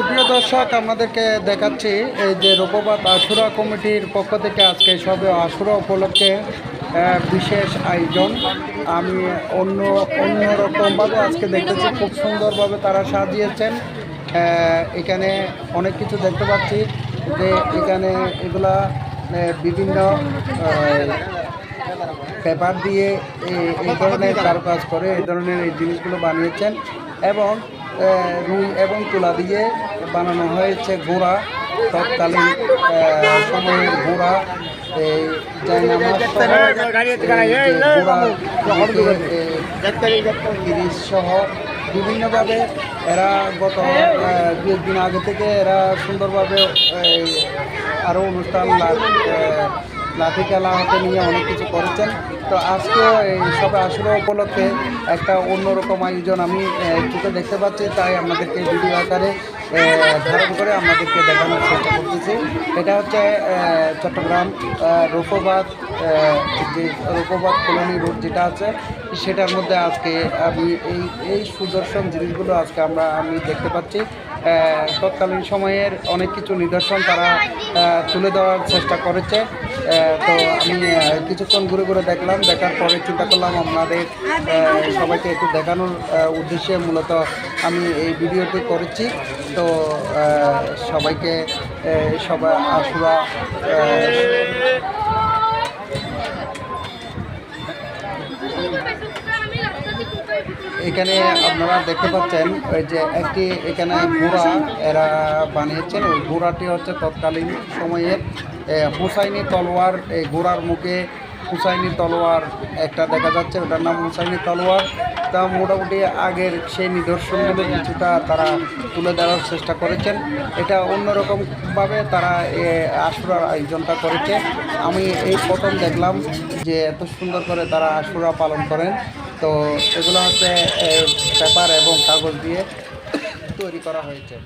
সুপ্রিয় দর্শক আমাদেরকে দেখাচ্ছি এই যে রূপবাদ আশুরা কমিটির পক্ষ থেকে আজকে সবে আশুরা উপলক্ষে বিশেষ আয়োজন। আমি অন্য অন্যরকমভাবে আজকে দেখতেছি, খুব সুন্দরভাবে তারা সাজিয়েছেন। এখানে অনেক কিছু দেখতে পাচ্ছি যে এখানে এগুলা বিভিন্ন পেপার দিয়ে এই ধরনের কারুকাজ করে এই ধরনের এই জিনিসগুলো বানিয়েছেন এবং রুই এবং তুলা দিয়ে বানানো হয়েছে ঘোড়া তৎকালীন সময়ের ঘোড়া এই সহ, বিভিন্নভাবে এরা গত দু একদিন আগে থেকে এরা সুন্দরভাবে আরও অনুষ্ঠান লাঠি খেলা হাতে নিয়ে অনেক কিছু করেছেন। তো আজকে এই সবে আসলে উপলক্ষে একটা অন্যরকম আয়োজন আমি চোখে দেখতে পাচ্ছি, তাই আপনাদেরকে ভিডিও আকারে ধারণ করে আপনাদেরকে দেখানোর চেষ্টা করতেছি। এটা হচ্ছে চট্টগ্রাম রূপবাদ যে রূপবাদ কলোনি রোড যেটা আছে, সেটার মধ্যে আজকে আমি এই এই সুদর্শন জিনিসগুলো আজকে আমরা, আমি দেখতে পাচ্ছি। তৎকালীন সময়ের অনেক কিছু নিদর্শন তারা তুলে দেওয়ার চেষ্টা করেছে। তো আমি কিছুক্ষণ ঘুরে ঘুরে দেখলাম, দেখার পরে চিন্তা করলাম, আপনাদের সবাইকে একটু দেখানোর উদ্দেশ্যে মূলত আমি এই ভিডিওটি করেছি। তো সবাইকে সবাই আসুরা এখানে আপনারা দেখতে পাচ্ছেন ওই যে একটি এখানে ঘোড়া এরা বানিয়েছেন। ওই ঘোড়াটি হচ্ছে তৎকালীন সময়ের হুসাইনি তলোয়ার, এই ঘোড়ার মুখে হুসাইনি তলোয়ার একটা দেখা যাচ্ছে, ওটার নাম হুসাইনি তলোয়ার। তা মোটামুটি আগের সেই নিদর্শনগুলো কিছুটা তারা তুলে দেওয়ার চেষ্টা করেছেন। এটা অন্যরকমভাবে তারা আশুরার আয়োজনটা করেছে। আমি এই প্রথম দেখলাম যে এত সুন্দর করে তারা আশুরা পালন করেন। তো এগুলো হচ্ছে পেপার এবং কাগজ দিয়ে তৈরি করা হয়েছে।